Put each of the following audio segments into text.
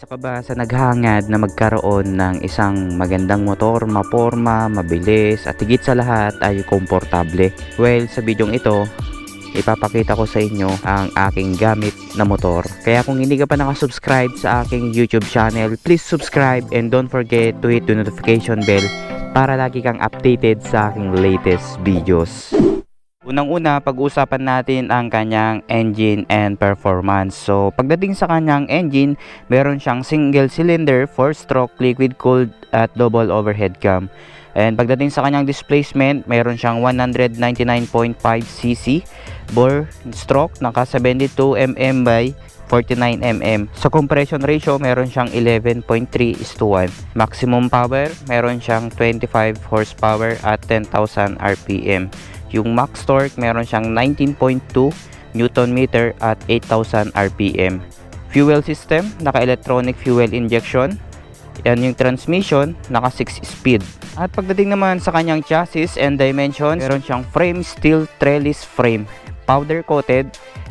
Isa sa naghangad na magkaroon ng isang magandang motor, maporma, mabilis at higit sa lahat ay komportable? Well, sa bidyong ito, ipapakita ko sa inyo ang aking gamit na motor. Kaya kung hindi ka pa nakasubscribe sa aking YouTube channel, please subscribe and don't forget to hit the notification bell para lagi kang updated sa aking latest videos. Unang-una, pag-usapan natin ang kanyang engine and performance. So, pagdating sa kanyang engine, meron siyang single cylinder, 4-stroke, liquid cooled at double overhead cam. And pagdating sa kanyang displacement, meron siyang 199.5cc bore stroke, naka 72 mm by 49 mm. Sa compression ratio, meron siyang 11.3 is to 1. Maximum power, meron siyang 25 horsepower at 10,000 RPM. Yung max torque, meron siyang 19.2 Newton meter at 8,000 RPM. Fuel system, naka-electronic fuel injection. Yan yung transmission, naka 6 speed. At pagdating naman sa kanyang chassis and dimensions, meron siyang frame steel trellis frame, powder coated,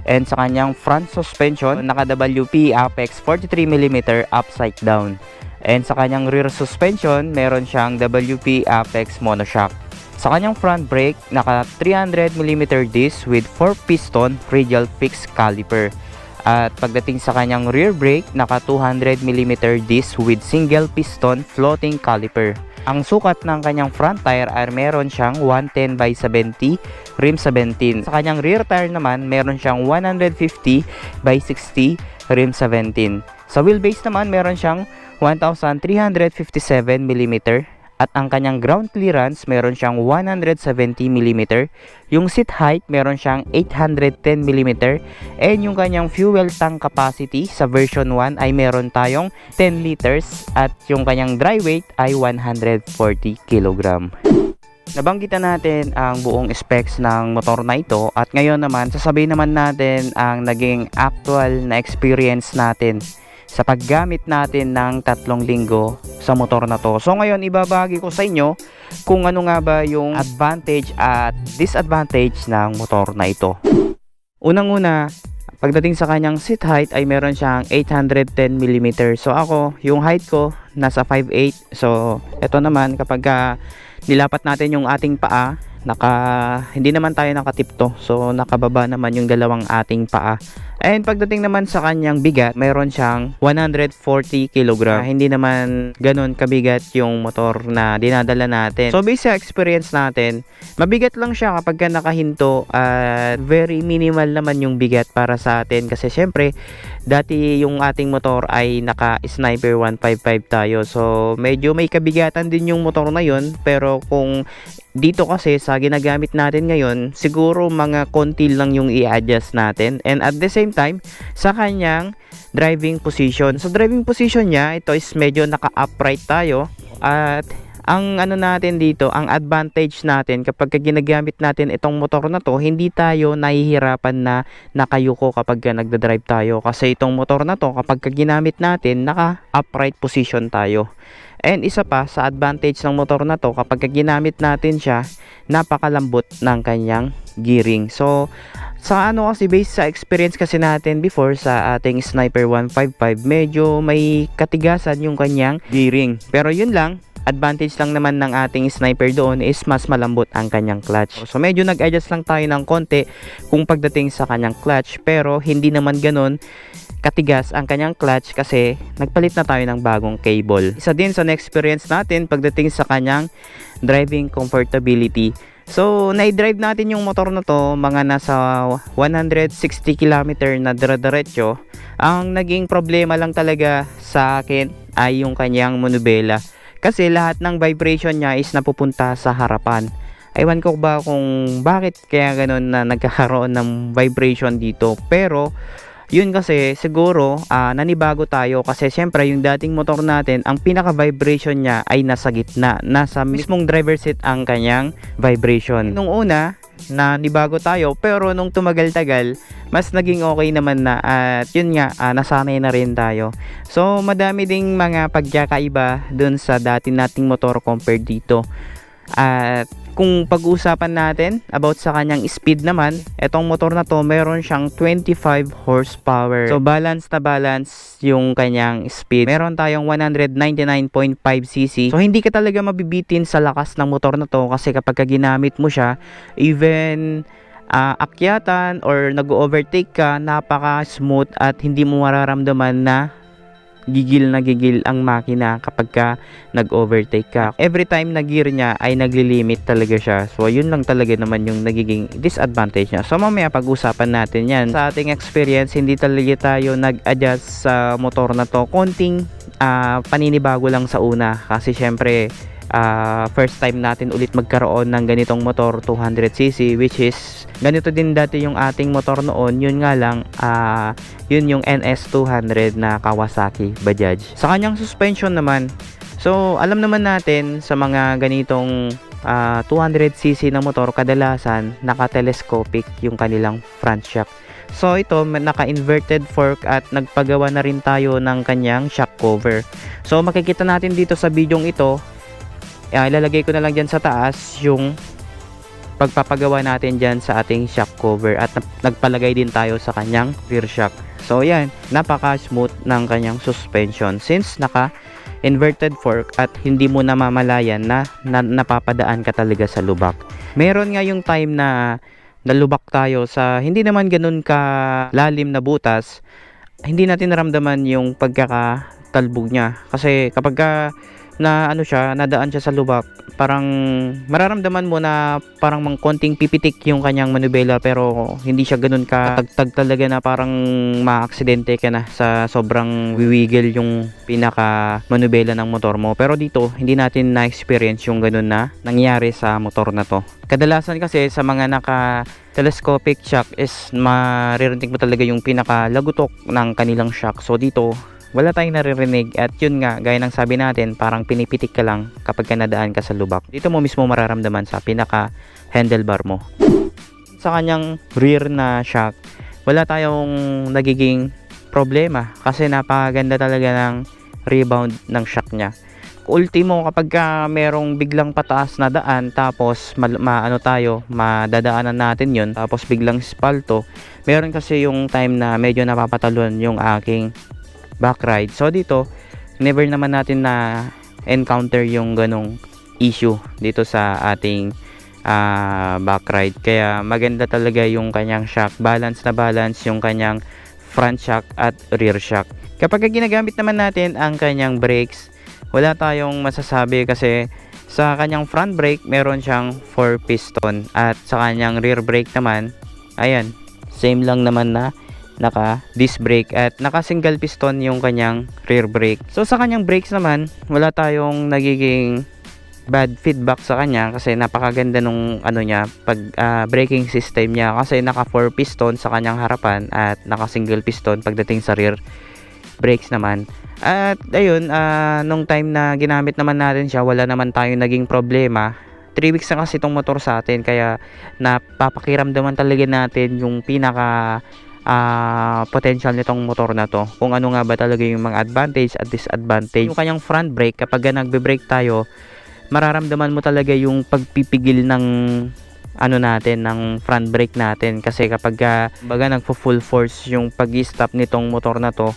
and sa kanyang front suspension, naka WP Apex 43mm upside down. And sa kanyang rear suspension, meron siyang WP Apex monoshock. Sa kanyang front brake, naka 300mm disc with 4 piston radial fixed caliper. At pagdating sa kanyang rear brake, naka 200mm disc with single piston floating caliper. Ang sukat ng kanyang front tire ay meron siyang 110 by 70 rim 17. Sa kanyang rear tire naman, meron siyang 150 by 60 rim 17. Sa wheelbase naman, meron siyang 1357mm at ang kanyang ground clearance meron siyang 170mm. Yung seat height meron siyang 810mm and yung kanyang fuel tank capacity sa version 1 ay meron tayong 10 liters at yung kanyang dry weight ay 140 kg. Nabanggitan natin ang buong specs ng motor na ito at ngayon naman sasabihin naman natin ang naging actual na experience natin sa paggamit natin ng tatlong linggo sa motor na to. So ngayon ibabagi ko sa inyo kung ano nga ba yung advantage at disadvantage ng motor na ito. Unang-una, pagdating sa kanyang seat height ay meron siyang 810mm. So ako, yung height ko nasa 5'8". So ito naman kapag uh, nilapat natin yung ating paa, naka hindi naman tayo nakatipto. So nakababa naman yung dalawang ating paa. And pagdating naman sa kanyang bigat, mayroon siyang 140 kg. Hindi naman ganun kabigat yung motor na dinadala natin. So based sa experience natin, mabigat lang siya kapag ka nakahinto at very minimal naman yung bigat para sa atin kasi syempre dati yung ating motor ay naka Sniper 155 tayo. So medyo may kabigatan din yung motor na yun pero kung dito kasi sa ginagamit natin ngayon, siguro mga konti lang yung i-adjust natin and at the same time sa kanyang driving position. Sa driving position niya, ito is medyo naka-upright tayo at ang ano natin dito, ang advantage natin kapag ginagamit natin itong motor na to, hindi tayo nahihirapan na nakayuko kapag nagda-drive tayo. Kasi itong motor na to, kapag ginamit natin, naka-upright position tayo. And isa pa, sa advantage ng motor na to, kapag ginamit natin siya, napakalambot ng kanyang gearing. So, sa ano kasi based sa experience kasi natin before sa ating Sniper 155, medyo may katigasan yung kanyang gearing. Pero yun lang, advantage lang naman ng ating sniper doon is mas malambot ang kanyang clutch. So medyo nag-adjust lang tayo ng konti kung pagdating sa kanyang clutch pero hindi naman ganun katigas ang kanyang clutch kasi nagpalit na tayo ng bagong cable. Isa din sa na-experience natin pagdating sa kanyang driving comfortability. So, na-drive natin yung motor na to mga nasa 160 km na dire-diretso. Ang naging problema lang talaga sa akin ay yung kanyang monobela. Kasi lahat ng vibration niya is napupunta sa harapan. Ewan ko ba kung bakit kaya ganun na nagkakaroon ng vibration dito. Pero, yun kasi siguro uh, nanibago tayo kasi syempre yung dating motor natin ang pinaka vibration niya ay nasa gitna. Nasa mismong driver seat ang kanyang vibration. Nung una na nibago tayo pero nung tumagal-tagal mas naging okay naman na at yun nga uh, nasanay na rin tayo. So madami ding mga pagkakaiba dun sa dati nating motor compared dito. At kung pag-uusapan natin about sa kanyang speed naman, etong motor na to meron siyang 25 horsepower. So balance na balance yung kanyang speed. Meron tayong 199.5 cc. So hindi ka talaga mabibitin sa lakas ng motor na to kasi kapag ka ginamit mo siya, even ah, akyatan or nag-overtake ka, napaka smooth at hindi mo mararamdaman na gigil na gigil ang makina kapag ka nag-overtake ka. Every time na gear niya ay naglilimit talaga siya. So, yun lang talaga naman yung nagiging disadvantage niya. So, mamaya pag-usapan natin yan. Sa ating experience, hindi talaga tayo nag-adjust sa motor na to. Konting ah, paninibago lang sa una. Kasi syempre, ah, first time natin ulit magkaroon ng ganitong motor 200cc which is ganito din dati yung ating motor noon. Yun nga lang ah, yun yung NS200 na Kawasaki Bajaj. Sa kanyang suspension naman so alam naman natin sa mga ganitong ah, 200cc na motor kadalasan naka-telescopic yung kanilang front shock. So ito naka-inverted fork at nagpagawa na rin tayo ng kanyang shock cover. So makikita natin dito sa bidyong ito uh, ilalagay ko na lang dyan sa taas yung pagpapagawa natin dyan sa ating shock cover at nagpalagay din tayo sa kanyang rear shock. So yan, napaka smooth ng kanyang suspension since naka inverted fork at hindi mo namamalayan na, na napapadaan ka talaga sa lubak. Meron nga yung time na nalubak tayo sa hindi naman ganun ka lalim na butas, hindi natin naramdaman yung pagkakatalbog niya. Kasi kapag ka na ano siya, nadaan siya sa lubak, parang mararamdaman mo na parang mang konting pipitik yung kanyang manubela pero hindi siya ganun ka tagtag talaga na parang maaksidente ka na sa sobrang wiwigil yung pinaka manubela ng motor mo. Pero dito, hindi natin na-experience yung ganun na nangyari sa motor na to. Kadalasan kasi sa mga naka telescopic shock is maririnig mo talaga yung pinaka lagutok ng kanilang shock. So dito, wala tayong naririnig at yun nga gaya ng sabi natin parang pinipitik ka lang kapag ka nadaan ka sa lubak. Dito mo mismo mararamdaman sa pinaka handlebar mo. Sa kanyang rear na shock wala tayong nagiging problema kasi napakaganda talaga ng rebound ng shock niya. Ultimo kapag ka merong biglang pataas na daan tapos maano tayo madadaanan natin yun tapos biglang spalto meron kasi yung time na medyo napapatalon yung aking back ride. So dito, never naman natin na encounter yung ganong issue dito sa ating uh, back ride. Kaya maganda talaga yung kanyang shock. Balance na balance yung kanyang front shock at rear shock. Kapag ginagamit naman natin ang kanyang brakes, wala tayong masasabi kasi sa kanyang front brake meron siyang 4 piston at sa kanyang rear brake naman ayan same lang naman na naka disc brake at naka single piston yung kanyang rear brake. So sa kanyang brakes naman, wala tayong nagiging bad feedback sa kanya kasi napakaganda nung ano niya pag uh, braking system niya kasi naka 4 piston sa kanyang harapan at naka single piston pagdating sa rear brakes naman. At ayun, uh, nung time na ginamit naman natin siya, wala naman tayong naging problema. 3 weeks na kasi itong motor sa atin kaya napapakiramdaman talaga natin yung pinaka uh, potential nitong motor na to. Kung ano nga ba talaga yung mga advantage at disadvantage. Yung kanyang front brake kapag nagbe-brake tayo mararamdaman mo talaga yung pagpipigil ng ano natin ng front brake natin. Kasi kapag uh, baga nagfo full force yung pag-stop nitong motor na to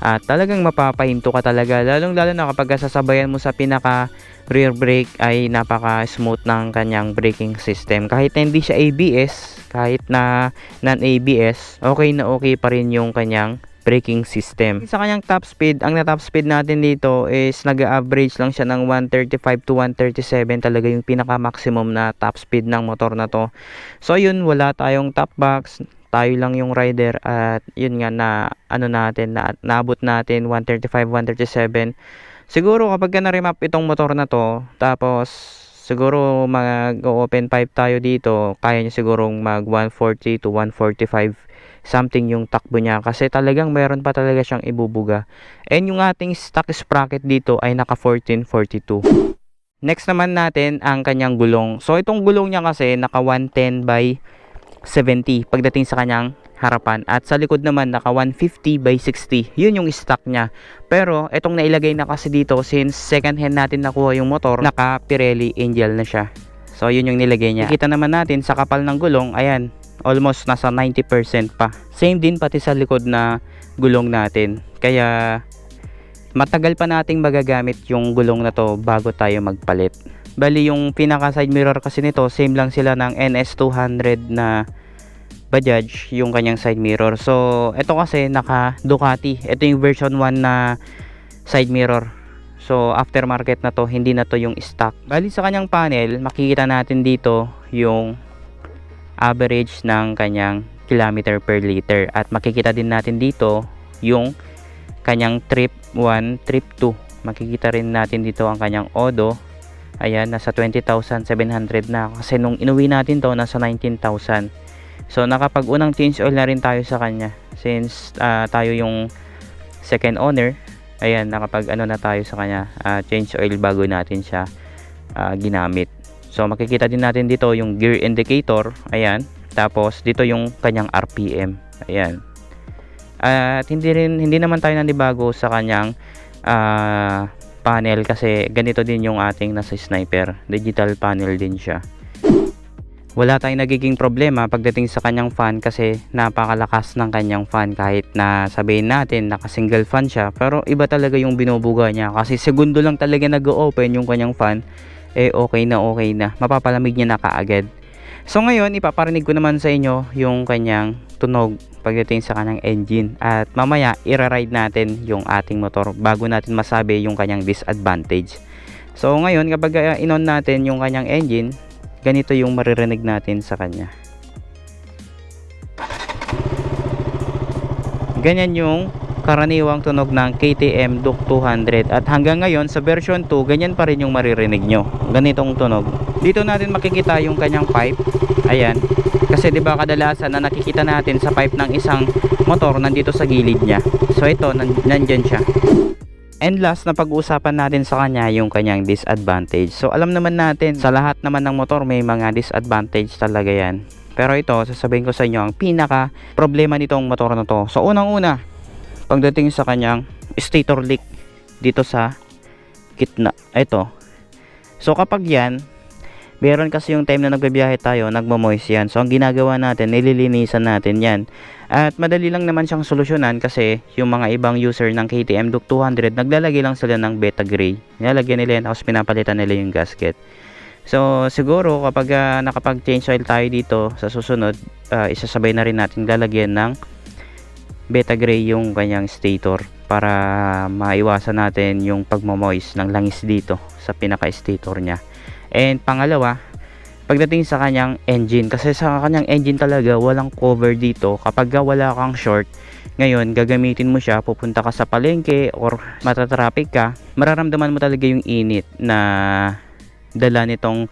at talagang mapapahinto ka talaga lalong lalo na kapag sasabayan mo sa pinaka rear brake ay napaka smooth ng kanyang braking system kahit na hindi siya ABS kahit na non-ABS okay na okay pa rin yung kanyang braking system. Sa kanyang top speed, ang na top speed natin dito is nag-average lang siya ng 135 to 137 talaga yung pinaka maximum na top speed ng motor na to. So yun, wala tayong top box, tayo lang yung rider at yun nga na ano natin na naabot natin 135 137 siguro kapag ka na-remap itong motor na to tapos siguro mag open pipe tayo dito kaya niya siguro mag 140 to 145 something yung takbo niya. Kasi talagang meron pa talaga siyang ibubuga. And yung ating stock sprocket dito ay naka 1442 next naman natin ang kanyang gulong. So itong gulong niya kasi naka 110 by 70 pagdating sa kanyang harapan at sa likod naman naka 150 by 60 yun yung stock niya pero itong nailagay na kasi dito since second hand natin nakuha yung motor naka Pirelli Angel na siya So yun yung nilagay niya. Kita naman natin sa kapal ng gulong, ayan, almost nasa 90% pa. Same din pati sa likod na gulong natin. Kaya matagal pa nating magagamit yung gulong na to bago tayo magpalit. Bali yung pinaka side mirror kasi nito, same lang sila ng NS200 na Bajaj yung kanyang side mirror. So, ito kasi naka Ducati. Ito yung version 1 na side mirror. So, aftermarket na to, hindi na to yung stock. Bali sa kanyang panel, makikita natin dito yung average ng kanyang kilometer per liter. At makikita din natin dito yung kanyang trip 1, trip 2. Makikita rin natin dito ang kanyang odo. Ayan, nasa 20,700 na. Kasi nung inuwi natin to, nasa 19,000. So nakapag unang change oil na rin tayo sa kanya since ah, tayo yung second owner. Ayan, nakapag ano na tayo sa kanya, ah, change oil bago natin siya ah, ginamit. So makikita din natin dito yung gear indicator, ayan. Tapos dito yung kanyang RPM. Ayan. At hindi rin hindi naman tayo nanibago sa kanyang ah, panel kasi ganito din yung ating nasa sniper. Digital panel din siya. Wala tayong nagiging problema pagdating sa kanyang fan kasi napakalakas ng kanyang fan kahit na sabihin natin naka single fan siya pero iba talaga yung binubuga niya. Kasi segundo lang talaga nag-open yung kanyang fan eh okay na okay na. Mapapalamig niya na kaagad. So ngayon ipaparinig ko naman sa inyo yung kanyang tunog pagdating sa kanyang engine. At mamaya ira-ride natin yung ating motor bago natin masabi yung kanyang disadvantage. So ngayon kapag uh, inon natin yung kanyang engine ganito yung maririnig natin sa kanya. Ganyan yung karaniwang tunog ng KTM Duke 200 at hanggang ngayon sa version 2 ganyan pa rin yung maririnig nyo. Ganitong tunog. Dito natin makikita yung kanyang pipe. Ayan kasi 'di ba kadalasan na nakikita natin sa pipe ng isang motor nandito sa gilid niya so ito nan nandyan siya And last na pag-uusapan natin sa kanya yung kanyang disadvantage. So alam naman natin sa lahat naman ng motor may mga disadvantage talaga yan. Pero ito sasabihin ko sa inyo ang pinaka problema nitong motor na to. So unang una pagdating sa kanyang stator leak dito sa gitna. Ito. So kapag yan meron kasi yung time na nagbibiyahe tayo, nagmo-moist yan. So, ang ginagawa natin, nililinisan natin yan. At madali lang naman siyang solusyonan kasi yung mga ibang user ng KTM Duke 200, naglalagay lang sila ng beta gray. Nilalagyan nila yan, tapos pinapalitan nila yung gasket. So, siguro kapag uh, nakapag-change oil tayo dito sa susunod, uh, isasabay na rin natin lalagyan ng beta gray yung kanyang stator para maiwasan natin yung pagmo-moist ng langis dito sa pinaka-stator niya. And pangalawa, pagdating sa kanyang engine kasi sa kanyang engine talaga walang cover dito. Kapag wala kang short ngayon gagamitin mo siya pupunta ka sa palengke or matatraffic ka mararamdaman mo talaga yung init na dala nitong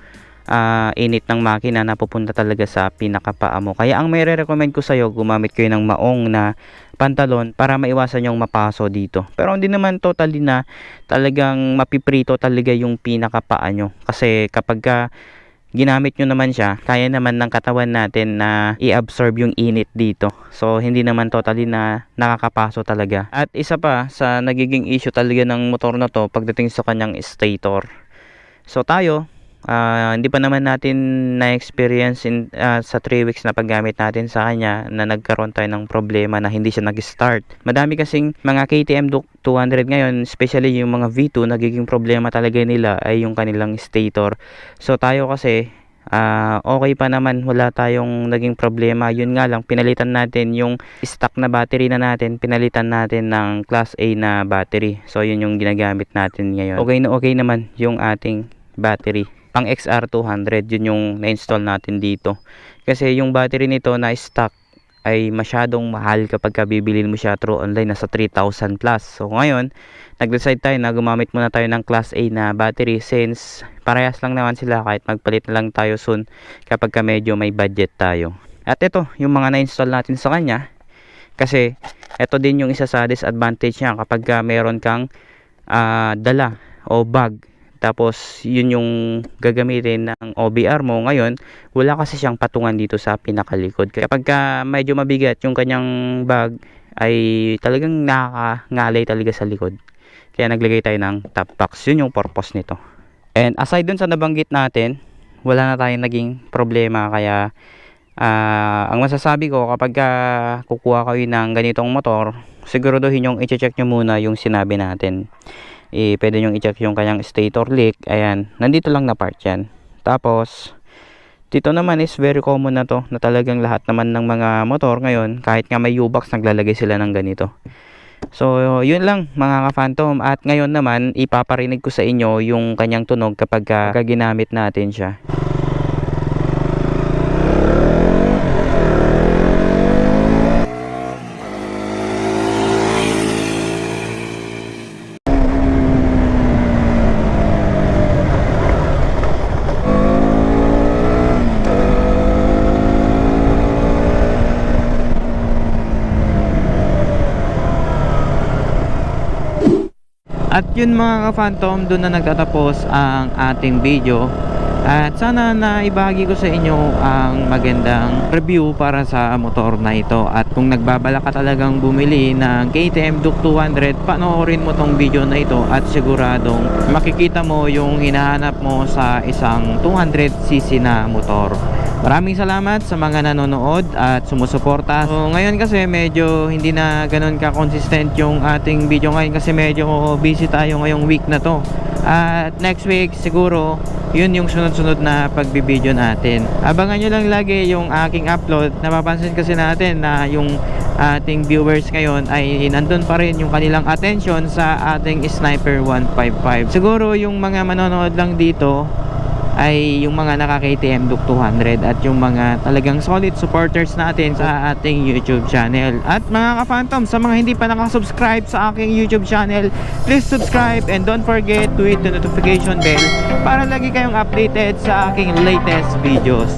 uh, init ng makina na pupunta talaga sa pinakapaa mo. Kaya ang may recommend ko sa'yo gumamit kayo ng maong na pantalon para maiwasan yung mapaso dito. Pero hindi naman totally na talagang mapiprito talaga yung pinakapaa nyo. Kasi kapag ka ginamit nyo naman siya, kaya naman ng katawan natin na i-absorb yung init dito. So, hindi naman totally na nakakapaso talaga. At isa pa sa nagiging issue talaga ng motor na to pagdating sa kanyang stator. So, tayo, uh, hindi pa naman natin na-experience in, uh, sa 3 weeks na paggamit natin sa kanya na nagkaroon tayo ng problema na hindi siya nag-start. Madami kasing mga KTM 200 ngayon, especially yung mga V2, nagiging problema talaga nila ay yung kanilang stator. So tayo kasi, uh, okay pa naman, wala tayong naging problema. Yun nga lang, pinalitan natin yung stock na battery na natin, pinalitan natin ng class A na battery. So yun yung ginagamit natin ngayon. Okay na okay naman yung ating battery pang XR200 yun yung na-install natin dito. Kasi yung battery nito na stock ay masyadong mahal kapag ka bibilin mo siya through online nasa 3,000 plus. So ngayon nag-decide tayo na gumamit muna tayo ng class A na battery since parehas lang naman sila kahit magpalit na lang tayo soon kapag ka medyo may budget tayo. At ito yung mga na-install natin sa kanya kasi ito din yung isa sa disadvantage niya kapag ka meron kang uh, dala o bag tapos yun yung gagamitin ng OBR mo ngayon. Wala kasi siyang patungan dito sa pinakalikod. Kapag ka medyo mabigat yung kanyang bag ay talagang nakakangalay talaga sa likod. Kaya naglagay tayo ng top box. Yun yung purpose nito. And aside dun sa nabanggit natin wala na tayong naging problema. Kaya ah, ang masasabi ko kapag ah, kukuha kayo ng ganitong motor siguraduhin yung i-check nyo muna yung sinabi natin eh, pwede nyo i-check yung kanyang stator leak ayan, nandito lang na part yan tapos dito naman is very common na to na talagang lahat naman ng mga motor ngayon kahit nga may U-box naglalagay sila ng ganito So, yun lang mga ka-phantom. At ngayon naman, ipaparinig ko sa inyo yung kanyang tunog kapag ah, kapag ginamit natin siya. At yun mga ka-phantom, doon na nagtatapos ang ating video. At sana na ibahagi ko sa inyo ang magandang review para sa motor na ito. At kung nagbabala ka talagang bumili ng KTM Duke 200, panoorin mo tong video na ito at siguradong makikita mo yung hinahanap mo sa isang 200cc na motor. Maraming salamat sa mga nanonood at sumusuporta. So, ngayon kasi medyo hindi na ganun ka-consistent yung ating video ngayon kasi medyo busy tayo ngayong week na to. At next week siguro yun yung sunod-sunod na pagbibideo natin. Abangan nyo lang lagi yung aking upload. Napapansin kasi natin na yung ating viewers ngayon ay nandun pa rin yung kanilang attention sa ating Sniper 155. Siguro yung mga manonood lang dito ay yung mga naka-KTM Duke 200 at yung mga talagang solid supporters natin sa ating YouTube channel. At mga ka-phantom, sa mga hindi pa nakasubscribe sa aking YouTube channel, please subscribe and don't forget to hit the notification bell para lagi kayong updated sa aking latest videos.